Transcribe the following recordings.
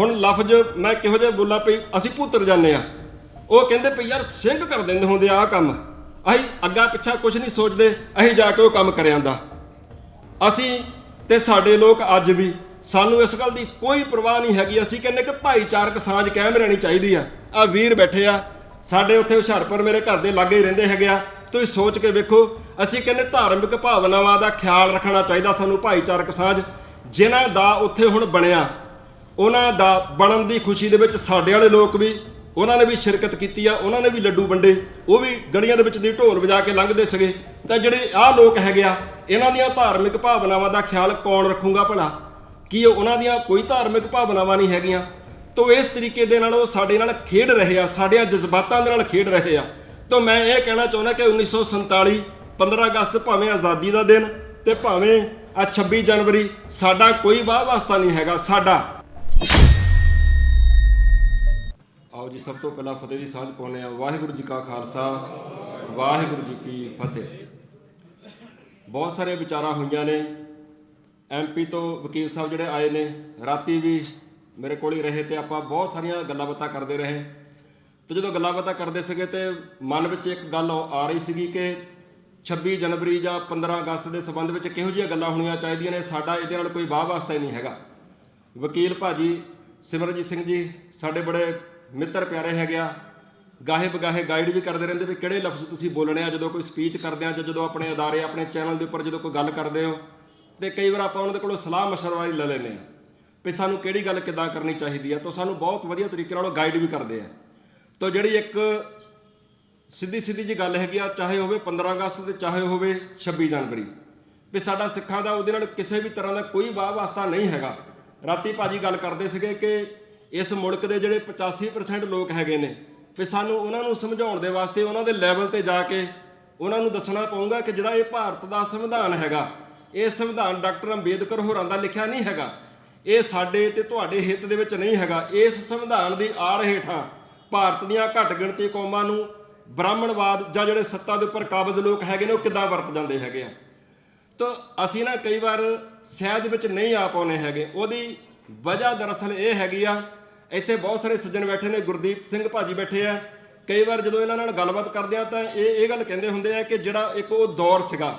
ਹੁਣ ਲਫ਼ਜ਼ ਮੈਂ ਕਿਹੋ ਜਿਹਾ ਬੋਲਾਂ ਪਈ ਅਸੀਂ ਪੁੱਤਰ ਜਾਂਦੇ ਆ ਉਹ ਕਹਿੰਦੇ ਪਈ ਯਾਰ ਸਿੰਘ ਕਰ ਦਿੰਦੇ ਹੁੰਦੇ ਆ ਆਹ ਕੰਮ। ਅਸੀਂ ਅੱਗਾ ਪਿੱਛਾ ਕੁਝ ਨਹੀਂ ਸੋਚਦੇ, ਅਸੀਂ ਜਾ ਕੇ ਉਹ ਕੰਮ ਕਰ ਆਂਦਾ ਅਸੀਂ ਤੇ ਸਾਡੇ ਲੋਕ ਅੱਜ ਵੀ, ਸਾਨੂੰ ਇਸ ਗੱਲ ਦੀ ਕੋਈ ਪਰਵਾਹ ਨਹੀਂ ਹੈਗੀ, ਅਸੀਂ ਕਹਿੰਦੇ ਕਿ ਭਾਈਚਾਰਕ ਸਾਂਝ ਕਾਇਮ ਰਹਿਣੀ ਚਾਹੀਦੀ ਆ। ਆ ਵੀਰ ਬੈਠੇ ਆ, ਸਾਡੇ ਉੱਥੇ ਹੁਸ਼ਿਆਰਪੁਰ ਮੇਰੇ ਘਰ ਦੇ ਲਾਗੇ ਹੀ ਰਹਿੰਦੇ ਹੈਗੇ ਆ। ਤੁਸੀਂ ਸੋਚ ਕੇ ਵੇਖੋ, ਅਸੀਂ ਕਹਿੰਦੇ ਧਾਰਮਿਕ ਭਾਵਨਾਵਾਂ ਦਾ ਖਿਆਲ ਰੱਖਣਾ ਚਾਹੀਦਾ ਸਾਨੂੰ ਭਾਈਚਾਰਕ ਸਾਂਝ। ਜਿਨ੍ਹਾਂ ਦਾ ਉੱਥੇ ਹੁਣ ਬਣਿਆ ਉਹਨਾਂ ਦਾ ਬਣਨ ਦੀ ਖੁਸ਼ੀ ਦੇ ਵਿੱਚ ਸਾਡੇ ਵਾਲੇ ਲੋਕ ਵੀ, ਉਹਨਾਂ ਨੇ ਵੀ ਸ਼ਿਰਕਤ ਕੀਤੀ ਆ, ਉਹਨਾਂ ਨੇ ਵੀ ਲੱਡੂ ਵੰਡੇ, ਉਹ ਵੀ ਗਲੀਆਂ ਦੇ ਵਿੱਚ ਦੀ ਢੋਲ ਵਜਾ ਕੇ ਲੰਘਦੇ ਸੀਗੇ। ਤਾਂ ਜਿਹੜੇ ਆਹ ਲੋਕ ਹੈਗੇ ਆ, ਇਹਨਾਂ ਦੀਆਂ ਧਾਰਮਿਕ ਭਾਵਨਾਵਾਂ ਦਾ ਖਿਆਲ ਕੌਣ ਰੱਖੂਗਾ ਭਲਾ? ਕੀ ਉਹਨਾਂ ਦੀਆਂ ਕੋਈ ਧਾਰਮਿਕ ਭਾਵਨਾਵਾਂ ਨਹੀਂ ਹੈਗੀਆਂ? ਤੋ ਇਸ ਤਰੀਕੇ ਦੇ ਨਾਲ ਉਹ ਸਾਡੇ ਨਾਲ ਖੇਡ ਰਹੇ ਆ, ਸਾਡਿਆਂ ਜਜ਼ਬਾਤਾਂ ਦੇ ਨਾਲ ਖੇਡ ਰਹੇ ਆ। ਤੋ ਮੈਂ ਇਹ ਕਹਿਣਾ ਚਾਹੁੰਦਾ ਕਿ 1947 15 ਅਗਸਤ ਭਾਵੇਂ ਆਜ਼ਾਦੀ ਦਾ ਦਿਨ ਤੇ ਭਾਵੇਂ ਆ 26 ਜਨਵਰੀ, ਸਾਡਾ ਕੋਈ ਵਾਹ ਵਾਸਤਾ ਨਹੀਂ ਹੈਗਾ, ਸਾਡਾ ਆਓ ਜੀ, ਸਭ ਤੋਂ ਪਹਿਲਾਂ ਫਤਿਹ ਦੀ ਸਾਂਝ ਪਾਉਂਦੇ ਆ ਵਾਹਿਗੁਰੂ ਜੀ ਕਾ ਖਾਲਸਾ, ਵਾਹਿਗੁਰੂ ਜੀ ਕੀ ਫਤਿਹ। ਬਹੁਤ ਸਾਰੇ ਵਿਚਾਰਾਂ ਹੋਈਆਂ ਨੇ। ਐਮਪੀ ਤੋਂ ਵਕੀਲ ਸਾਹਿਬ ਜਿਹੜੇ ਆਏ ਨੇ, ਰਾਤੀ ਵੀ ਮੇਰੇ ਕੋਲ ਹੀ ਰਹੇ ਤੇ ਆਪਾਂ ਬਹੁਤ ਸਾਰੀਆਂ ਗੱਲਾਂ ਬਾਤਾਂ ਕਰਦੇ ਰਹੇ। ਤੇ ਜਦੋਂ ਗੱਲਾਂ ਬਾਤਾਂ ਕਰਦੇ ਸੀਗੇ ਤੇ ਮਨ ਵਿੱਚ ਇੱਕ ਗੱਲ ਆ ਰਹੀ ਸੀਗੀ ਕਿ 26 ਜਨਵਰੀ ਜਾਂ 15 ਅਗਸਤ ਦੇ ਸੰਬੰਧ ਵਿੱਚ ਕਿਹੋ ਜਿਹੀਆਂ ਗੱਲਾਂ ਹੋਣੀਆਂ ਚਾਹੀਦੀਆਂ ਨੇ? ਸਾਡਾ ਇਹਦੇ ਨਾਲ ਕੋਈ ਵਾਹ ਵਾਸਤਾ ਹੀ ਨਹੀਂ ਹੈਗਾ। ਵਕੀਲ ਭਾਜੀ ਸਿਮਰਜੀਤ ਸਿੰਘ ਜੀ, ਸਾਡੇ ਬੜੇ ਮਿੱਤਰ ਪਿਆਰੇ ਹੈਗੇ ਆ। ਗਾਹੇ ਬਗਾਹੇ ਗਾਈਡ ਵੀ ਕਰਦੇ ਰਹਿੰਦੇ ਵੀ ਕਿਹੜੇ ਲਫ਼ਜ਼ ਤੁਸੀਂ ਬੋਲਣੇ ਆ, ਜਦੋਂ ਕੋਈ ਸਪੀਚ ਕਰਦੇ ਆ ਜਾਂ ਜਦੋਂ ਆਪਣੇ ਅਦਾਰੇ, ਆਪਣੇ ਚੈਨਲ ਦੇ ਉੱਪਰ ਜਦੋਂ ਕੋਈ ਗੱਲ ਕਰਦੇ ਹੋ। ਤੇ ਕਈ ਵਾਰ ਆਪਾਂ ਉਹਨਾਂ ਦੇ ਕੋਲੋਂ ਸਲਾਹ ਮਸ਼ਵਰਾ ਵੀ ਲੈ ਲੈਂਦੇ ਆ ਵੀ ਸਾਨੂੰ ਕਿਹੜੀ ਗੱਲ ਕਿੱਦਾਂ ਕਰਨੀ ਚਾਹੀਦੀ ਆ। ਤਾਂ ਸਾਨੂੰ ਬਹੁਤ ਵਧੀਆ ਤਰੀਕੇ ਨਾਲ ਉਹ ਗਾਈਡ ਵੀ ਕਰਦੇ ਆ। ਤਾਂ ਜਿਹੜੀ ਇੱਕ ਸਿੱਧੀ ਸਿੱਧੀ ਜੀ ਗੱਲ ਹੈਗੀ ਆ, ਚਾਹੇ ਹੋਵੇ 15 ਅਗਸਤ ਤੇ ਚਾਹੇ ਹੋਵੇ 26 ਜਨਵਰੀ। ਵੀ ਸਾਡਾ ਸਿੱਖਾਂ ਦਾ ਉਹਦੇ ਨਾਲ ਕਿਸੇ ਵੀ ਤਰ੍ਹਾਂ ਦਾ ਕੋਈ ਵਾਹ ਵਾਸਤਾ ਨਹੀਂ ਹੈਗਾ। ਰਾਤੀ ਭਾਜੀ ਗੱਲ ਕਰਦੇ ਸੀਗੇ ਕਿ ਇਸ ਮੁਲਕ ਦੇ ਜਿਹੜੇ 85% ਲੋਕ ਹੈਗੇ ਨੇ, ਵੀ ਸਾਨੂੰ ਉਹਨਾਂ ਨੂੰ ਸਮਝਾਉਣ ਦੇ ਵਾਸਤੇ ਉਹਨਾਂ ਦੇ ਲੈਵਲ ਤੇ ਜਾ ਕੇ ਉਹਨਾਂ ਨੂੰ ਦੱਸਣਾ ਪਊਗਾ ਕਿ ਜਿਹੜਾ ਇਹ ਭਾਰਤ ਦਾ ਸੰਵਿਧਾਨ ਹੈਗਾ, ਇਹ ਸੰਵਿਧਾਨ ਡਾਕਟਰ ਅੰਬੇਦਕਰ ਹੋਰਾਂ ਦਾ ਲਿਖਿਆ ਨਹੀਂ ਹੈਗਾ। ਇਹ ਸਾਡੇ ਤੇ ਤੁਹਾਡੇ ਹਿੱਤ ਦੇ ਵਿੱਚ ਨਹੀਂ ਹੈਗਾ। ਇਸ ਸੰਵਿਧਾਨ ਦੀ ਆੜ ਹੇਠਾਂ ਭਾਰਤ ਦੀਆਂ ਘੱਟ ਗਿਣਤੀ ਕੌਮਾਂ ਨੂੰ ਬ੍ਰਾਹਮਣਵਾਦ ਜਾਂ ਜਿਹੜੇ ਸੱਤਾ ਦੇ ਉੱਪਰ ਕਾਬਜ਼ ਲੋਕ ਹੈਗੇ ਨੇ, ਉਹ ਕਿੱਦਾਂ ਵਰਤ ਜਾਂਦੇ ਹੈਗੇ ਆ? ਤਾਂ ਅਸੀਂ ਨਾ ਕਈ ਵਾਰ ਸਹਿਜ ਵਿੱਚ ਨਹੀਂ ਆ ਪਾਉਨੇ ਹੈਗੇ। ਉਹਦੀ ਵਜ੍ਹਾ ਦਰਅਸਲ ਇਹ ਹੈਗੀ ਆ, ਇੱਥੇ ਬਹੁਤ ਸਾਰੇ ਸੱਜਣ ਬੈਠੇ ਨੇ, ਗੁਰਦੀਪ ਸਿੰਘ ਭਾਜੀ ਬੈਠੇ ਆ। ਕਈ ਵਾਰ ਜਦੋਂ ਇਹਨਾਂ ਨਾਲ ਗੱਲਬਾਤ ਕਰਦੇ ਆ ਤਾਂ ਇਹ ਇਹ ਗੱਲ ਕਹਿੰਦੇ ਹੁੰਦੇ ਆ ਕਿ ਜਿਹੜਾ ਇੱਕ ਉਹ ਦੌਰ ਸੀਗਾ,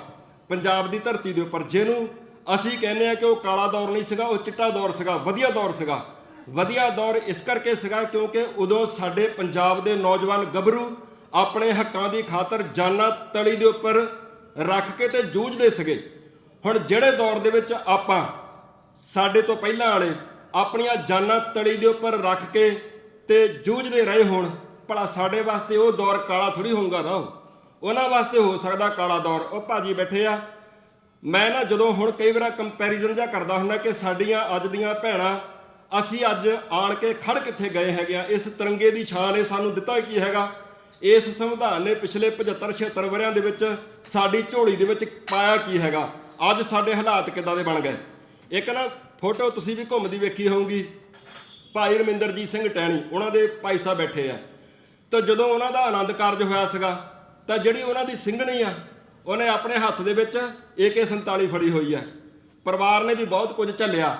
ਪੰਜਾਬ ਦੀ ਧਰਤੀ ਦੇ ਉੱਪਰ, ਜਿਹਨੂੰ ਅਸੀਂ ਕਹਿੰਦੇ ਆ ਕਿ ਉਹ ਕਾਲਾ ਦੌਰ ਨਹੀਂ ਸੀਗਾ, ਉਹ ਚਿੱਟਾ ਦੌਰ ਸੀਗਾ, ਵਧੀਆ ਦੌਰ ਸੀਗਾ। ਵਧੀਆ ਦੌਰ ਇਸ ਕਰਕੇ ਸੀਗਾ ਕਿਉਂਕਿ ਉਦੋਂ ਸਾਡੇ ਪੰਜਾਬ ਦੇ ਨੌਜਵਾਨ ਗੱਭਰੂ ਆਪਣੇ ਹੱਕਾਂ ਦੀ ਖਾਤਰ ਜਾਨਾਂ ਤਲੀ ਦੇ ਉੱਪਰ ਰੱਖ ਕੇ ਤੇ ਜੂਝਦੇ ਸੀਗੇ। ਹੁਣ ਜਿਹੜੇ ਦੌਰ ਦੇ ਵਿੱਚ ਆਪਾਂ, ਸਾਡੇ ਤੋਂ ਪਹਿਲਾਂ ਵਾਲੇ, ਆਪਣੀਆਂ ਜਾਨਾਂ ਤਲੀ ਦੇ ਉੱਪਰ ਰੱਖ ਕੇ ਤੇ ਜੂਝਦੇ ਰਹੇ ਹੋਣ, ਭਲਾ ਸਾਡੇ ਵਾਸਤੇ ਉਹ ਦੌਰ ਕਾਲਾ ਥੋੜੀ ਹੋਊਗਾ ਨਾ ਉਹਨਾਂ ਵਾਸਤੇ ਹੋ ਸਕਦਾ ਕਾਲਾ ਦੌਰ। ਉਹ ਭਾਜੀ ਬੈਠੇ ਆ। ਮੈਂ ਨਾ ਜਦੋਂ ਹੁਣ ਕਈ ਵਾਰ ਕੰਪੈਰੀਜ਼ਨ ਜਿਹਾ ਕਰਦਾ ਹੁੰਦਾ ਕਿ ਸਾਡੀਆਂ ਅੱਜ ਦੀਆਂ ਭੈਣਾਂ, ਅਸੀਂ ਅੱਜ ਆਣ ਕੇ ਖੜ ਕਿੱਥੇ ਗਏ ਹੈਗੇ ਆ? ਇਸ ਤਿਰੰਗੇ ਦੀ ਛਾਂ ਨੇ ਸਾਨੂੰ ਦਿੱਤਾ ਕੀ ਹੈਗਾ? ਇਸ ਸੰਵਿਧਾਨ ਨੇ ਪਿਛਲੇ 75 76 ਵਰਿਆਂ ਦੇ ਵਿੱਚ ਸਾਡੀ ਝੋਲੀ ਦੇ ਵਿੱਚ ਪਾਇਆ ਕੀ ਹੈਗਾ? ਅੱਜ ਸਾਡੇ ਹਾਲਾਤ ਕਿੱਦਾਂ ਦੇ ਬਣ ਗਏ? ਇੱਕ ਨਾ, ਫੋਟੋ ਤੁਸੀਂ ਵੀ ਘੁੰਮਦੀ ਵੇਖੀ ਹੋਊਗੀ। ਭਾਈ ਰਮਿੰਦਰਜੀਤ ਸਿੰਘ ਟੈਣੀ, ਉਹਨਾਂ ਦੇ ਭਾਈ ਸਾਹਿਬ ਬੈਠੇ ਆ। ਤਾਂ ਜਦੋਂ ਉਹਨਾਂ ਦਾ ਆਨੰਦ ਕਾਰਜ ਹੋਇਆ ਸੀਗਾ, ਤਾਂ ਜਿਹੜੀ ਉਹਨਾਂ ਦੀ ਸਿੰਘਣੀ ਆ, ਉਹਨੇ ਆਪਣੇ ਹੱਥ ਦੇ ਵਿੱਚ AK47 ਫੜੀ ਹੋਈ ਆ। ਪਰਿਵਾਰ ਨੇ ਵੀ ਬਹੁਤ ਕੁਝ ਝੱਲਿਆ।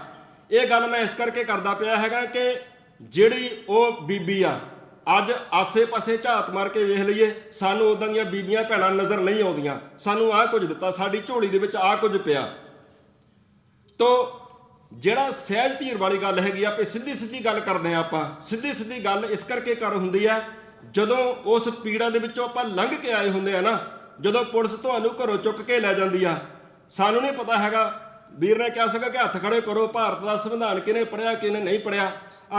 ਇਹ ਗੱਲ ਮੈਂ ਇਸ ਕਰਕੇ ਕਰਦਾ ਪਿਆ ਹੈਗਾ ਕਿ ਜਿਹੜੀ ਉਹ ਬੀਬੀ ਆ ਅੱਜ ਆਸੇ-ਪਾਸੇ ਝਾਤ ਮਾਰ ਕੇ ਵੇਖ ਲਈਏ, ਸਾਨੂੰ ਉਦਾਂ ਦੀਆਂ ਬੀਬੀਆਂ ਭੈਣਾਂ ਨਜ਼ਰ ਨਹੀਂ ਆਉਂਦੀਆਂ। ਸਾਨੂੰ ਆਹ ਕੁਝ ਦਿੱਤਾ, ਸਾਡੀ ਝੋਲੀ ਦੇ ਵਿੱਚ ਆਹ ਕੁਝ ਪਿਆ। ਤੋ, ਜਿਹੜਾ ਸਹਿਜ ਧੀਰ ਵਾਲੀ ਗੱਲ ਹੈਗੀ ਆ, ਆਪੇ ਸਿੱਧੀ ਸਿੱਧੀ ਗੱਲ ਕਰਦੇ ਆ ਆਪਾਂ। ਸਿੱਧੀ ਸਿੱਧੀ ਗੱਲ ਇਸ ਕਰਕੇ ਕਰ ਹੁੰਦੀ ਆ, ਜਦੋਂ ਉਸ ਪੀੜਾ ਦੇ ਵਿੱਚੋਂ ਆਪਾਂ ਲੰਘ ਕੇ ਆਏ ਹੁੰਦੇ ਆ ਨਾ, ਜਦੋਂ ਪੁਲਿਸ ਤੁਹਾਨੂੰ ਘਰੋਂ ਚੁੱਕ ਕੇ ਲੈ ਜਾਂਦੀ ਆ। ਸਾਨੂੰ ਨਹੀਂ ਪਤਾ ਹੈਗਾ, ਵੀਰ ਨੇ ਕਿਹਾ ਸੀਗਾ ਕਿ ਹੱਥ ਖੜੇ ਕਰੋ, ਭਾਰਤ ਦਾ ਸੰਵਿਧਾਨ ਕਿਹਨੇ ਪੜਿਆ ਕਿਹਨੇ ਨਹੀਂ ਪੜਿਆ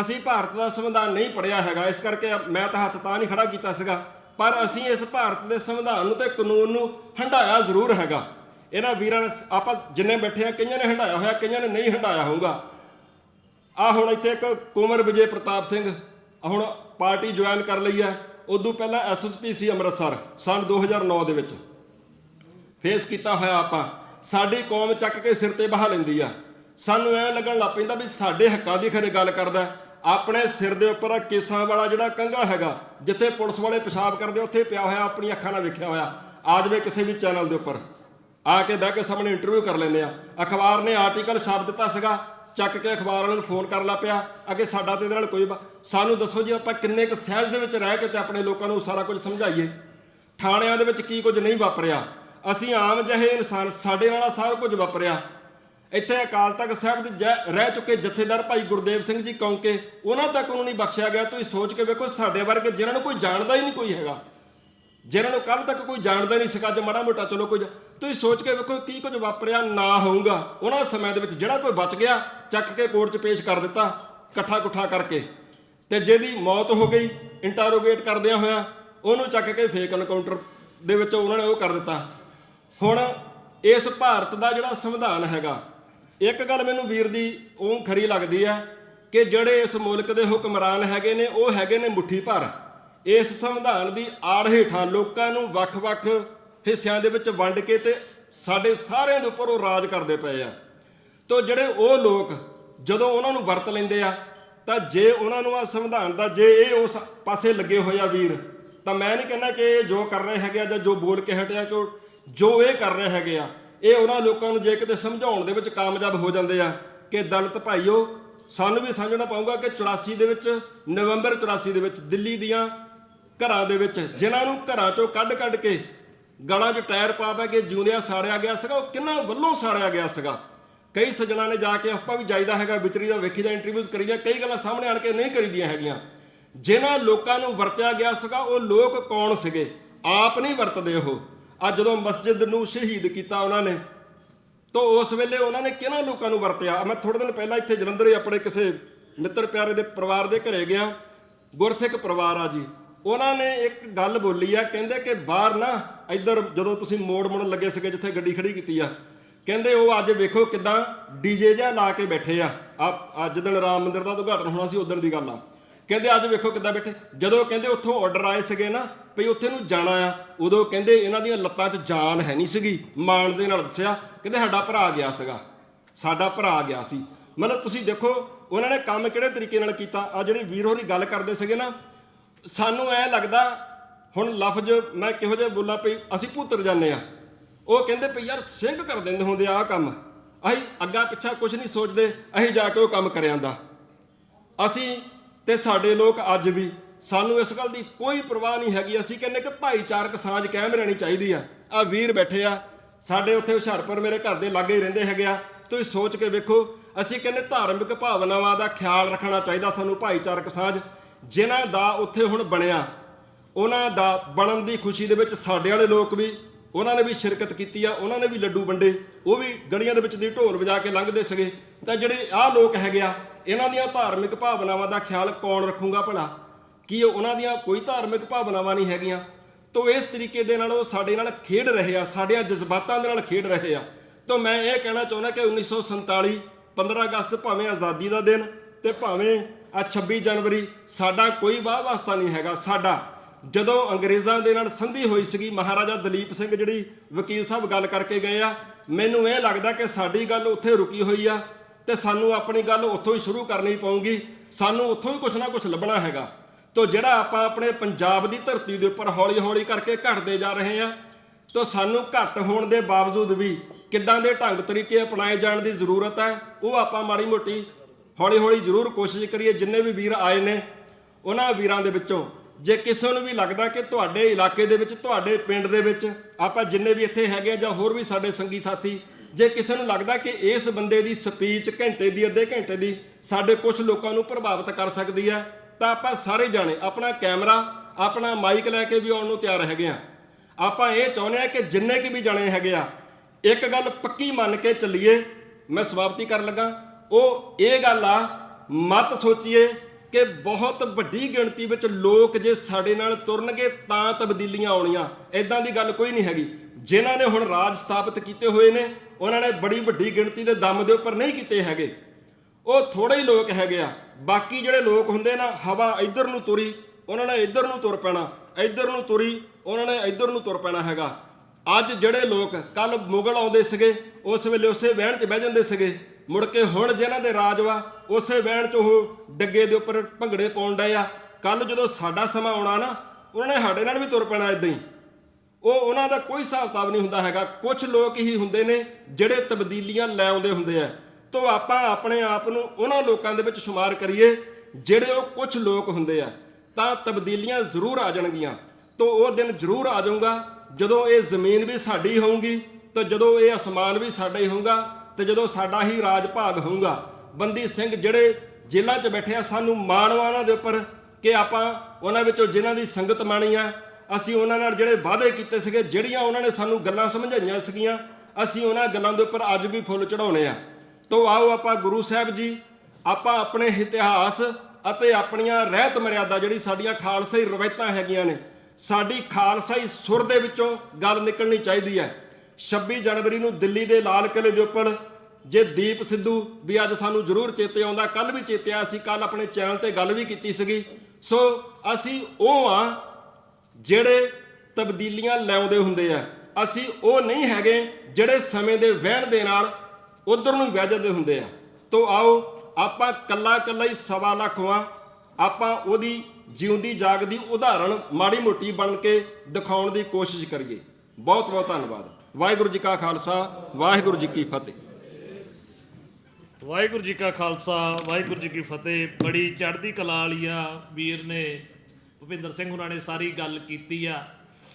ਅਸੀਂ ਭਾਰਤ ਦਾ ਸੰਵਿਧਾਨ ਨਹੀਂ ਪੜਿਆ ਹੈਗਾ, ਇਸ ਕਰਕੇ ਮੈਂ ਤਾਂ ਹੱਥ ਤਾਂ ਨਹੀਂ ਖੜਾ ਕੀਤਾ ਸੀਗਾ। ਪਰ ਅਸੀਂ ਇਸ ਭਾਰਤ ਦੇ ਸੰਵਿਧਾਨ ਨੂੰ ਤੇ ਕਾਨੂੰਨ ਨੂੰ ਹੰਡਾਇਆ ਜ਼ਰੂਰ ਹੈਗਾ। ਇਹਨਾਂ ਵੀਰਾਂ ਨੇ ਆਪਾਂ ਜਿੰਨੇ ਬੈਠੇ ਆ, ਕਈਆਂ ਨੇ ਹੰਡਾਇਆ ਹੋਇਆ, ਕਈਆਂ ਨੇ ਨਹੀਂ ਹੰਡਾਇਆ ਹੋਊਗਾ। ਆ ਹੁਣ ਇੱਥੇ ਇੱਕ ਕੁਮਰ ਵਿਜੇ ਪ੍ਰਤਾਪ ਸਿੰਘ ਹੁਣ ਪਾਰਟੀ ਜੁਆਇਨ ਕਰ ਲਈ ਹੈ। ਉਦੋਂ ਪਹਿਲਾਂ ਐਸਐਸਪੀ ਸੀ ਅੰਮ੍ਰਿਤਸਰ ਸਨ 2009 ਦੇ ਵਿੱਚ। ਫੇਸ ਕੀਤਾ ਹੋਇਆ ਆਪਾਂ। ਸਾਡੀ ਕੌਮ ਚੱਕ ਕੇ ਸਿਰ ਤੇ ਬਹਾ ਲੈਂਦੀ ਆ। ਸਾਨੂੰ ਐਂ ਲੱਗਣ ਲੱਗ ਪੈਂਦਾ ਵੀ ਸਾਡੇ ਹੱਕਾਂ ਦੀ ਖਰੇ ਗੱਲ ਕਰਦਾ। ਆਪਣੇ ਸਿਰ ਦੇ ਉੱਪਰ ਕੇਸਾਂ ਵਾਲਾ ਜਿਹੜਾ ਕੰਘਾ ਹੈਗਾ, ਜਿੱਥੇ ਪੁਲਿਸ ਵਾਲੇ ਪਿਸ਼ਾਬ ਕਰਦੇ ਉੱਥੇ ਪਿਆ ਹੋਇਆ, ਆਪਣੀ ਅੱਖਾਂ ਨਾਲ ਵੇਖਿਆ ਹੋਇਆ। ਆ ਜਾਵੇ ਕਿਸੇ ਵੀ ਚੈਨਲ ਦੇ ਉੱਪਰ। ਆ ਕੇ ਬਹਿ ਕੇ ਸਾਹਮਣੇ ਇੰਟਰਵਿਊ ਕਰ ਲੈਂਦੇ ਆ। ਅਖਬਾਰ ਨੇ ਆਰਟੀਕਲ ਛਾਪ ਦਿੱਤਾ ਸੀਗਾ, ਚੱਕ ਕੇ ਅਖਬਾਰ ਵਾਲਿਆਂ ਨੂੰ ਫੋਨ ਕਰਨ ਲੱਗ ਪਿਆ। ਅੱਗੇ ਸਾਡਾ ਤੇ ਇਹਦੇ ਨਾਲ ਕੋਈ ਵਾ- ਸਾਨੂੰ ਦੱਸੋ ਜੀ, ਆਪਾਂ ਕਿੰਨੇ ਕੁ ਸਹਿਜ ਦੇ ਵਿੱਚ ਰਹਿ ਕੇ ਤੇ ਆਪਣੇ ਲੋਕਾਂ ਨੂੰ ਸਾਰਾ ਕੁਝ ਸਮਝਾਈਏ। ਥਾਣਿਆਂ ਦੇ ਵਿੱਚ ਕੀ ਕੁਝ ਨਹੀਂ ਵਾਪਰਿਆ। ਅਸੀਂ ਆਮ ਜਿਹੇ ਇਨਸਾਨ, ਸਾਡੇ ਨਾਲ ਆਹ ਸਾਰਾ ਕੁਝ ਵਾਪਰਿਆ। ਇੱਥੇ ਅਕਾਲ ਤਖਤ ਸਾਹਿਬ ਦੇ ਜੈ- ਰਹਿ ਚੁੱਕੇ ਜਥੇਦਾਰ ਭਾਈ ਗੁਰਦੇਵ ਸਿੰਘ ਜੀ ਕੌਂਕੇ, ਉਹਨਾਂ ਤੱਕ ਨੂੰ ਨਹੀਂ ਬਖਸ਼ਿਆ ਗਿਆ। ਤੁਸੀਂ ਸੋਚ ਕੇ ਵੇਖੋ, ਸਾਡੇ ਵਰਗੇ ਜਿਨ੍ਹਾਂ ਨੂੰ ਕੋਈ ਜਾਣਦਾ ਹੀ ਨਹੀਂ ਕੋਈ ਹੈਗਾ। ਜਿਨ੍ਹਾਂ ਨੂੰ ਕੱਲ ਤੱਕ ਕੋਈ ਜਾਣਦਾ ਨਹੀਂ ਸੀਗਾ, ਅੱਜ ਮਾੜਾ ਮੋਟਾ ਚਲੋ ਕੋਈ ਤੁਸੀਂ ਸੋਚ ਕੇ ਵੇਖੋ ਕੀ ਕੁਝ ਵਾਪਰਿਆ ਨਾ ਹੋਊਗਾ। ਉਹਨਾਂ ਸਮੇਂ ਦੇ ਵਿੱਚ ਜਿਹੜਾ ਕੋਈ ਬਚ ਗਿਆ, ਚੱਕ ਕੇ ਕੋਰਟ 'ਚ ਪੇਸ਼ ਕਰ ਦਿੱਤਾ, ਇਕੱਠਾ ਕੁੱਠਾ ਕਰਕੇ। ਤੇ ਜਿਹਦੀ ਮੌਤ ਹੋ ਗਈ ਇੰਟਰੋਗੇਟ ਕਰਦਿਆਂ ਹੋਇਆ, ਉਹਨੂੰ ਚੱਕ ਕੇ ਫੇਕ ਐਨਕਾਊਂਟਰ ਦੇ ਵਿੱਚ ਉਹਨਾਂ ਨੇ ਉਹ ਕਰ ਦਿੱਤਾ। ਹੁਣ ਇਸ ਭਾਰਤ ਦਾ ਜਿਹੜਾ ਸੰਵਿਧਾਨ ਹੈਗਾ ਇੱਕ ਗੱਲ ਮੈਨੂੰ ਵੀਰ ਦੀ ਉਹ ਖਰੀ ਲੱਗਦੀ ਹੈ ਕਿ ਜਿਹੜੇ ਇਸ ਮੁਲਕ ਦੇ ਹੁਕਮਰਾਨ ਹੈਗੇ ਨੇ, ਉਹ ਹੈਗੇ ਨੇ ਮੁੱਠੀ ਭਰ। ਇਸ ਸੰਵਿਧਾਨ ਦੀ ਆੜ ਹੇਠਾਂ ਲੋਕਾਂ ਨੂੰ ਵੱਖ-ਵੱਖ ਹਿੱਸਿਆਂ ਦੇ ਵਿੱਚ ਵੰਡ ਕੇ ਤੇ ਸਾਡੇ ਸਾਰਿਆਂ ਦੇ ਉੱਪਰ ਉਹ ਰਾਜ ਕਰਦੇ ਪਏ ਆ। ਤੋ ਜਿਹੜੇ ਉਹ ਲੋਕ ਜਦੋਂ ਉਹਨਾਂ ਨੂੰ ਵਰਤ ਲੈਂਦੇ ਆ, ਤਾਂ ਜੇ ਉਹਨਾਂ ਨੂੰ ਆ ਸੰਵਿਧਾਨ ਦਾ ਜੇ ਇਹ ਉਸ ਪਾਸੇ ਲੱਗੇ ਹੋਏ ਆ ਵੀਰ, ਤਾਂ ਮੈਂ ਨਹੀਂ ਕਹਿੰਦਾ ਕਿ ਇਹ ਜੋ ਕਰ ਰਹੇ ਹੈਗੇ ਆ ਜਾਂ ਜੋ ਬੋਲ ਕੇ ਹਟਿਆ ਕਿ ਜੋ ਇਹ ਕਰ ਰਹੇ ਹੈਗੇ ਆ ਇਹ ਉਹਨਾਂ ਲੋਕਾਂ ਨੂੰ ਜੇ ਕਿਤੇ ਸਮਝਾਉਣ ਦੇ ਵਿੱਚ ਕਾਮਯਾਬ ਹੋ ਜਾਂਦੇ ਆ ਕਿ ਦਲਿਤ ਭਾਈਓ, ਸਾਨੂੰ ਵੀ ਸਮਝਣਾ ਪਊਗਾ ਕਿ 84 ਦੇ ਵਿੱਚ, ਨਵੰਬਰ 84 ਦੇ ਵਿੱਚ ਦਿੱਲੀ ਦੀਆਂ ਘਰਾਂ ਦੇ ਵਿੱਚ, ਜਿਨ੍ਹਾਂ ਨੂੰ ਘਰਾਂ ਚੋਂ ਕੱਢ-ਕੱਢ ਕੇ ਗਲਾਂ 'ਚ ਟਾਇਰ ਪਾ ਪਾ ਕੇ ਜਿਉਂਦਿਆਂ ਸਾੜਿਆ ਗਿਆ ਸੀਗਾ, ਉਹ ਕਿੰਨਾ ਵੱਲੋਂ ਸਾੜਿਆ ਗਿਆ ਸੀਗਾ? ਕਈ ਸੱਜਣਾ ਨੇ ਜਾ ਕੇ ਆਪਾਂ ਵੀ ਜਾਈਦਾ ਹੈਗਾ, ਵਿਚਰੀ ਦਾ ਵੇਖੀ ਵੇਖੀਦਾ ਇੰਟਰਵਿਊਜ਼ ਕਰੀਦੀਆਂ, ਕਈ ਗੱਲਾਂ ਸਾਹਮਣੇ ਆਣ ਕੇ ਨਹੀਂ ਕਰੀਦੀਆਂ ਹੈਗੀਆਂ। ਜਿਨ੍ਹਾਂ ਲੋਕਾਂ ਨੂੰ ਵਰਤਿਆ ਗਿਆ ਸੀਗਾ, ਉਹ ਲੋਕ ਕੌਣ ਸੀਗੇ? ਆਪ ਨਹੀਂ ਵਰਤਦੇ ਉਹ। ਅੱਜ ਜਦੋਂ ਮਸਜਿਦ ਨੂੰ ਸ਼ਹੀਦ ਕੀਤਾ ਉਹਨਾਂ ਨੇ, ਤਾਂ ਉਸ ਵੇਲੇ ਉਹਨਾਂ ਨੇ ਕਿਹਨਾਂ ਲੋਕਾਂ ਨੂੰ ਵਰਤਿਆ? ਮੈਂ ਥੋੜੇ ਦਿਨ ਪਹਿਲਾਂ ਇੱਥੇ ਜਲੰਧਰ ਹੀ ਆਪਣੇ ਕਿਸੇ ਮਿੱਤਰ ਪਿਆਰੇ ਦੇ ਪਰਿਵਾਰ ਦੇ ਘਰੇ ਗਿਆ, ਗੁਰਸਿੱਖ ਪਰਿਵਾਰ ਆ ਜੀ। ਉਹਨਾਂ ਨੇ ਇੱਕ ਗੱਲ ਬੋਲੀ ਆ, ਕਹਿੰਦੇ ਕਿ ਬਾਹਰ ਨਾ, ਇੱਧਰ ਜਦੋਂ ਤੁਸੀਂ ਮੋੜ ਮੁੜਨ ਲੱਗੇ ਸੀਗੇ ਜਿੱਥੇ ਗੱਡੀ ਖੜੀ ਕੀਤੀ ਆ, ਕਹਿੰਦੇ ਉਹ ਅੱਜ ਵੇਖੋ ਕਿਦਾਂ ਡੀਜੇ ਜਿਹਾ ਲਾ ਕੇ ਬੈਠੇ ਆ। ਆ ਅੱਜ ਦਿਨ ਰਾਮ ਮੰਦਿਰ ਦਾ ਉਦਘਾਟਨ ਹੋਣਾ ਸੀ ਉਦੋਂ ਦੀ ਗੱਲ ਆ। ਕਹਿੰਦੇ ਅੱਜ ਵੇਖੋ ਕਿੱਦਾਂ ਬੈਠੇ। ਜਦੋਂ ਕਹਿੰਦੇ ਉੱਥੋਂ ਆਰਡਰ ਆਏ ਸੀਗੇ ਨਾ ਵੀ ਉੱਥੇ ਨੂੰ ਜਾਣਾ ਆ। ਉਦੋਂ ਕਹਿੰਦੇ ਇਹਨਾਂ ਦੀਆਂ ਲੱਤਾਂ 'ਚ ਜਾਨ ਹੈ ਨਹੀਂ ਸੀਗੀ। ਮਾਣ ਦੇ ਨਾਲ ਦੱਸਿਆ, ਕਹਿੰਦੇ ਸਾਡਾ ਭਰਾ ਗਿਆ ਸੀਗਾ। ਸਾਡਾ ਭਰਾ ਗਿਆ ਸੀ। ਮਤਲਬ ਤੁਸੀਂ ਦੇਖੋ, ਉਹਨਾਂ ਨੇ ਕੰਮ ਕਿਹੜੇ ਤਰੀਕੇ ਨਾਲ ਕੀਤਾ? ਆ ਜਿਹੜੀ ਵੀਰ ਹੋਰੀ ਗੱਲ ਕਰਦੇ ਸੀਗੇ ਨਾ, ਸਾਨੂੰ ਐ ਲੱਗਦਾ, ਹੁਣ ਲਫ਼ਜ਼ ਮੈਂ ਕਿਹੋ ਜਿਹਾ ਬੋਲਾਂ ਪਈ ਅਸੀਂ ਭੁੱਤਰ ਜਾਂਦੇ ਆ। ਉਹ ਕਹਿੰਦੇ ਪਈ ਯਾਰ ਸਿੰਘ ਕਰ ਦਿੰਦੇ ਹੁੰਦੇ ਆ ਆਹ ਕੰਮ। ਅਸੀਂ ਅੱਗਾ ਪਿੱਛਾ ਕੁਝ ਨਹੀਂ ਸੋਚਦੇ, ਅਸੀਂ ਜਾ ਕੇ ਉਹ ਕੰਮ ਕਰ ਆਂਦਾ ਅਸੀਂ ਤੇ ਸਾਡੇ ਲੋਕ ਅੱਜ ਵੀ ਸਾਨੂੰ ਇਸ ਗੱਲ ਦੀ ਕੋਈ ਪਰਵਾਹ ਨਹੀਂ ਹੈਗੀ। ਅਸੀਂ ਕਹਿੰਦੇ ਕਿ ਭਾਈਚਾਰਕ ਸਾਂਝ ਕਾਇਮ ਰਹਿਣੀ ਚਾਹੀਦੀ ਆ। ਆ ਵੀਰ ਬੈਠੇ ਆ। ਸਾਡੇ ਉੱਥੇ ਹੁਸ਼ਿਆਰਪੁਰ ਮੇਰੇ ਘਰ ਦੇ ਲਾਗੇ ਹੀ ਰਹਿੰਦੇ ਹੈਗੇ ਆ। ਤੁਸੀਂ ਸੋਚ ਕੇ ਵੇਖੋ, ਅਸੀਂ ਕਹਿੰਦੇ ਧਾਰਮਿਕ ਭਾਵਨਾਵਾਂ ਦਾ ਖਿਆਲ ਰੱਖਣਾ ਚਾਹੀਦਾ ਸਾਨੂੰ ਭਾਈਚਾਰਕ ਸਾਂਝ। ਜਿਨ੍ਹਾਂ ਦਾ ਉੱਥੇ ਹੁਣ ਬਣਿਆ, ਉਹਨਾਂ ਦਾ ਬਣਨ ਦੀ ਖੁਸ਼ੀ ਦੇ ਵਿੱਚ ਸਾਡੇ ਵਾਲੇ ਲੋਕ ਵੀ, ਉਹਨਾਂ ਨੇ ਵੀ ਸ਼ਿਰਕਤ ਕੀਤੀ ਆ, ਉਹਨਾਂ ਨੇ ਵੀ ਲੱਡੂ ਵੰਡੇ, ਉਹ ਵੀ ਗਲੀਆਂ ਦੇ ਵਿੱਚ ਦੀ ਢੋਲ ਵਜਾ ਕੇ ਲੰਘਦੇ ਸੀਗੇ। ਤਾਂ ਜਿਹੜੇ ਆਹ ਲੋਕ ਹੈਗੇ ਆ, ਇਹਨਾਂ ਦੀਆਂ ਧਾਰਮਿਕ ਭਾਵਨਾਵਾਂ ਦਾ ਖਿਆਲ ਕੌਣ ਰੱਖੂਗਾ ਭਲਾ? ਕਿ ਉਹਨਾਂ ਦੀਆਂ ਕੋਈ ਧਾਰਮਿਕ ਭਾਵਨਾਵਾਂ ਨਹੀਂ ਹੈਗੀਆਂ। ਤੋ ਇਸ ਤਰੀਕੇ ਦੇ ਨਾਲ ਉਹ ਸਾਡੇ ਨਾਲ ਖੇਡ ਰਹੇ ਆ, ਸਾਡਿਆਂ ਜਜ਼ਬਾਤਾਂ ਦੇ ਨਾਲ ਖੇਡ ਰਹੇ ਆ। ਤੋ ਮੈਂ ਇਹ ਕਹਿਣਾ ਚਾਹੁੰਦਾ ਕਿ 1947 15 ਅਗਸਤ ਭਾਵੇਂ ਆਜ਼ਾਦੀ ਦਾ ਦਿਨ ਤੇ ਭਾਵੇਂ ਆ 26 ਜਨਵਰੀ, ਸਾਡਾ ਕੋਈ ਵਾਹ ਵਾਸਤਾ ਨਹੀਂ ਹੈਗਾ, ਸਾਡਾ। ਜਦੋਂ ਅੰਗਰੇਜ਼ਾਂ ਦੇ ਨਾਲ ਸੰਧੀ ਹੋਈ ਸੀਗੀ, ਮਹਾਰਾਜਾ ਦਲੀਪ ਸਿੰਘ ਜਿਹੜੀ ਵਕੀਲ ਸਾਹਿਬ ਗੱਲ ਕਰਕੇ ਗਏ ਆ, ਮੈਨੂੰ ਇਹ ਲੱਗਦਾ ਕਿ ਸਾਡੀ ਗੱਲ ਉੱਥੇ ਰੁਕੀ ਹੋਈ ਆ ਤੇ ਸਾਨੂੰ ਆਪਣੀ ਗੱਲ ਉੱਥੋਂ ਹੀ ਸ਼ੁਰੂ ਕਰਨੀ ਪਊਗੀ। ਸਾਨੂੰ ਉੱਥੋਂ ਹੀ ਕੁਝ ਨਾ ਕੁਝ ਲੱਭਣਾ ਹੈਗਾ। ਤੋ ਜਿਹੜਾ ਆਪਾਂ ਆਪਣੇ ਪੰਜਾਬ ਦੀ ਧਰਤੀ ਦੇ ਉੱਪਰ ਹੌਲੀ-ਹੌਲੀ ਕਰਕੇ ਘਟਦੇ ਜਾ ਰਹੇ ਆ ਤੋ ਸਾਨੂੰ ਘੱਟ ਹੋਣ ਦੇ ਬਾਵਜੂਦ ਵੀ ਕਿੱਦਾਂ ਦੇ ਢੰਗ ਤਰੀਕੇ ਅਪਣਾਏ ਜਾਣ ਦੀ ਜ਼ਰੂਰਤ ਹੈ, ਉਹ ਆਪਾਂ ਮਾੜੀ ਮੋਟੀ ਹੌਲੀ-ਹੌਲੀ ਜ਼ਰੂਰ ਕੋਸ਼ਿਸ਼ ਕਰੀਏ। ਜਿੰਨੇ ਵੀ ਵੀਰ ਆਏ ਨੇ, ਉਹਨਾਂ ਵੀਰਾਂ ਦੇ ਵਿੱਚੋਂ ਜੇ ਕਿਸੇ ਨੂੰ ਵੀ ਲੱਗਦਾ ਕਿ ਤੁਹਾਡੇ ਇਲਾਕੇ ਦੇ ਵਿੱਚ, ਤੁਹਾਡੇ ਪਿੰਡ ਦੇ ਵਿੱਚ ਆਪਾਂ ਜਿੰਨੇ ਵੀ ਇੱਥੇ ਹੈਗੇ ਆ ਜਾਂ ਹੋਰ ਵੀ ਸਾਡੇ ਸੰਗੀ ਸਾਥੀ, ਜੇ ਕਿਸੇ ਨੂੰ ਲੱਗਦਾ ਕਿ ਇਸ ਬੰਦੇ ਦੀ ਸਪੀਚ ਘੰਟੇ ਦੀ, ਅੱਧੇ ਘੰਟੇ ਦੀ ਸਾਡੇ ਕੁਝ ਲੋਕਾਂ ਨੂੰ ਪ੍ਰਭਾਵਿਤ ਕਰ ਸਕਦੀ ਹੈ ਤਾਂ ਆਪਾਂ ਸਾਰੇ ਜਾਣੇ, ਆਪਣਾ ਕੈਮਰਾ, ਆਪਣਾ ਮਾਈਕ ਲੈ ਕੇ ਵੀ ਆਉਣ ਨੂੰ ਤਿਆਰ ਹੈਗੇ ਆ। ਆਪਾਂ ਇਹ ਚਾਹੁੰਦੇ ਆ ਕਿ ਜਿੰਨੇ ਕਿ ਵੀ ਜਾਣੇ ਹੈਗੇ ਆ, ਇੱਕ ਗੱਲ ਪੱਕੀ ਮੰਨ ਕੇ ਚੱਲੀਏ, ਮੈਂ ਸਮਾਪਤੀ ਕਰਨ ਲੱਗਾ। ਉਹ ਇਹ ਗੱਲ ਆ, ਮਤ ਸੋਚੀਏ ਕਿ ਬਹੁਤ ਵੱਡੀ ਗਿਣਤੀ ਵਿੱਚ ਲੋਕ ਜੇ ਸਾਡੇ ਨਾਲ ਤੁਰਨਗੇ ਤਾਂ ਤਬਦੀਲੀਆਂ ਆਉਣੀਆਂ। ਐਦਾਂ ਦੀ ਗੱਲ ਕੋਈ ਨਹੀਂ ਹੈਗੀ। ਜਿਨ੍ਹਾਂ ਨੇ ਹੁਣ ਰਾਜ ਸਥਾਪਿਤ ਕੀਤੇ ਹੋਏ ਨੇ, ਉਹਨਾਂ ਨੇ ਬੜੀ ਵੱਡੀ ਗਿਣਤੀ ਦੇ ਦਮ ਦੇ ਉੱਪਰ ਨਹੀਂ ਕੀਤੇ ਹੈਗੇ। ਉਹ ਥੋੜੇ ਹੀ ਲੋਕ ਹੈਗੇ ਆ। ਬਾਕੀ ਜਿਹੜੇ ਲੋਕ ਹੁੰਦੇ ਨਾ, ਹਵਾ ਇੱਧਰ ਨੂੰ ਤੁਰੀ, ਉਹਨਾਂ ਨੇ ਇੱਧਰ ਨੂੰ ਤੁਰ ਪੈਣਾ, ਇੱਧਰ ਨੂੰ ਤੁਰੀ, ਉਹਨਾਂ ਨੇ ਇੱਧਰ ਨੂੰ ਤੁਰ ਪੈਣਾ ਹੈਗਾ। ਅੱਜ ਜਿਹੜੇ ਲੋਕ ਕੱਲ ਮੁਗਲ ਆਉਂਦੇ ਸੀਗੇ, ਉਸ ਵੇਲੇ ਉਸੇ ਵਹਿਣ 'ਚ ਬਹਿ ਜਾਂਦੇ ਸੀਗੇ। ਮੁੜ ਕੇ ਹੁਣ ਜਿਹਨਾਂ ਦੇ ਰਾਜ ਵਾ, ਉਸੇ ਵਹਿਣ 'ਚ ਉਹ ਡੱਗੇ ਦੇ ਉੱਪਰ ਭੰਗੜੇ ਪਾਉਣ ਡਏ ਆ। ਕੱਲ ਜਦੋਂ ਸਾਡਾ ਸਮਾਂ ਆਉਣਾ ਨਾ, ਉਹਨਾਂ ਨੇ ਸਾਡੇ ਨਾਲ ਵੀ ਤੁਰ ਪੈਣਾ ਇਦਾਂ ਹੀ। ਉਹ ਉਹਨਾਂ ਦਾ ਕੋਈ ਹਿਸਾਬ ਕਿਤਾਬ ਨਹੀਂ ਹੁੰਦਾ ਹੈਗਾ। ਕੁਝ ਲੋਕ ਹੀ ਹੁੰਦੇ ਨੇ ਜਿਹੜੇ ਤਬਦੀਲੀਆਂ ਲੈ ਆਉਂਦੇ ਹੁੰਦੇ ਆ। ਤੋਂ ਆਪਾਂ ਆਪਣੇ ਆਪ ਨੂੰ ਉਹਨਾਂ ਲੋਕਾਂ ਦੇ ਵਿੱਚ ਸ਼ੁਮਾਰ ਕਰੀਏ, ਜਿਹੜੇ ਉਹ ਕੁਝ ਲੋਕ ਹੁੰਦੇ ਆ, ਤਾਂ ਤਬਦੀਲੀਆਂ ਜ਼ਰੂਰ ਆ ਜਾਣਗੀਆਂ। ਤੋਂ ਉਹ ਦਿਨ ਜ਼ਰੂਰ ਆ ਜਾਊਗਾ, ਜਦੋਂ ਇਹ ਜ਼ਮੀਨ ਵੀ ਸਾਡੀ ਹੋਊਗੀ, ਤੇ ਜਦੋਂ ਇਹ ਅਸਮਾਨ ਵੀ ਸਾਡਾ ਹੀ ਹੋਊਗਾ, ਤੇ ਜਦੋਂ ਸਾਡਾ ਹੀ ਰਾਜ ਭਾਗ ਹੋਊਗਾ। ਬੰਦੀ ਸਿੰਘ ਜਿਹੜੇ ਜੇਲ੍ਹਾਂ 'ਚ ਬੈਠੇ ਆ, ਸਾਨੂੰ ਮਾਣਵਾ ਉਹਨਾਂ ਦੇ ਉੱਪਰ ਕਿ ਆਪਾਂ ਉਹਨਾਂ ਵਿੱਚੋਂ ਜਿਨ੍ਹਾਂ ਦੀ ਸੰਗਤ ਮਾਣੀ ਆ, ਅਸੀਂ ਉਹਨਾਂ ਨਾਲ ਜਿਹੜੇ ਵਾਅਦੇ ਕੀਤੇ ਸੀਗੇ, ਜਿਹੜੀਆਂ ਉਹਨਾਂ ਨੇ ਸਾਨੂੰ ਗੱਲਾਂ ਸਮਝਾਈਆਂ ਸੀਗੀਆਂ, ਅਸੀਂ ਉਹਨਾਂ ਗੱਲਾਂ ਦੇ ਉੱਪਰ ਅੱਜ ਵੀ ਫੁੱਲ ਚੜਾਉਣੇ ਆ। ਤੋਂ ਆਓ ਆਪਾਂ ਗੁਰੂ ਸਾਹਿਬ ਜੀ, ਆਪਾਂ ਆਪਣੇ ਇਤਿਹਾਸ ਅਤੇ ਆਪਣੀਆਂ ਰਹਿਤ ਮਰਿਆਦਾ ਜਿਹੜੀ ਸਾਡੀਆਂ ਖਾਲਸਾਈ ਰਵਾਇਤਾਂ ਹੈਗੀਆਂ ਨੇ, ਸਾਡੀ ਖਾਲਸਾਈ ਸੁਰ ਦੇ ਵਿੱਚੋਂ ਗੱਲ ਨਿਕਲਣੀ ਚਾਹੀਦੀ ਹੈ। 26 ਜਨਵਰੀ ਨੂੰ ਦਿੱਲੀ ਦੇ ਲਾਲ ਕਿਲੇ ਦੇ ਉੱਪਰ ਜੇ ਦੀਪ ਸਿੱਧੂ ਵੀ ਅੱਜ ਸਾਨੂੰ ਜ਼ਰੂਰ ਚੇਤੇ ਆਉਂਦਾ ਕੱਲ ਵੀ ਚੇਤੇ ਆਇਆ ਸੀ ਕੱਲ ਆਪਣੇ ਚੈਨਲ ਤੇ ਗੱਲ ਵੀ ਕੀਤੀ ਸੀਗੀ। ਸੋ ਅਸੀਂ ਉਹ ਆ ਜਿਹੜੇ ਤਬਦੀਲੀਆਂ ਲਿਆਉਂਦੇ ਹੁੰਦੇ ਆ। ਅਸੀਂ ਉਹ ਨਹੀਂ ਹੈਗੇ ਜਿਹੜੇ ਸਮੇਂ ਦੇ ਵਹਿਣ ਦੇ ਨਾਲ ਉਧਰ ਨੂੰ ਹੀ ਵਹਿ ਜਾਂਦੇ ਹੁੰਦੇ ਆ। ਤੋਂ ਆਓ, ਆਪਾਂ ਕੱਲਾ ਕੱਲਾ ਹੀ ਸਵਾ ਲੱਖ ਵਾਂ। ਆਪਾਂ ਉਹਦੀ ਜਿਉਂਦੀ ਜਾਗਦੀ ਉਦਾਹਰਣ ਮਾੜੀ ਮੋਟੀ ਬਣ ਕੇ ਦਿਖਾਉਣ ਦੀ ਕੋਸ਼ਿਸ਼ ਕਰੀਏ। ਬਹੁਤ ਬਹੁਤ ਧੰਨਵਾਦ। ਵਾਹਿਗੁਰੂ ਜੀ ਕਾ ਖਾਲਸਾ, ਵਾਹਿਗੁਰੂ ਜੀ ਕੀ ਫਤਿਹ। ਵਾਹਿਗੁਰੂ ਜੀ ਕਾ ਖਾਲਸਾ, ਵਾਹਿਗੁਰੂ ਜੀ ਕੀ ਫਤਿਹ। ਬੜੀ ਚੜ੍ਹਦੀ ਕਲਾ ਵਾਲੀ ਆ ਵੀਰ ਨੇ ਭੁਪਿੰਦਰ ਸਿੰਘ ਉਹਨਾਂ ਨੇ ਸਾਰੀ ਗੱਲ ਕੀਤੀ ਆ।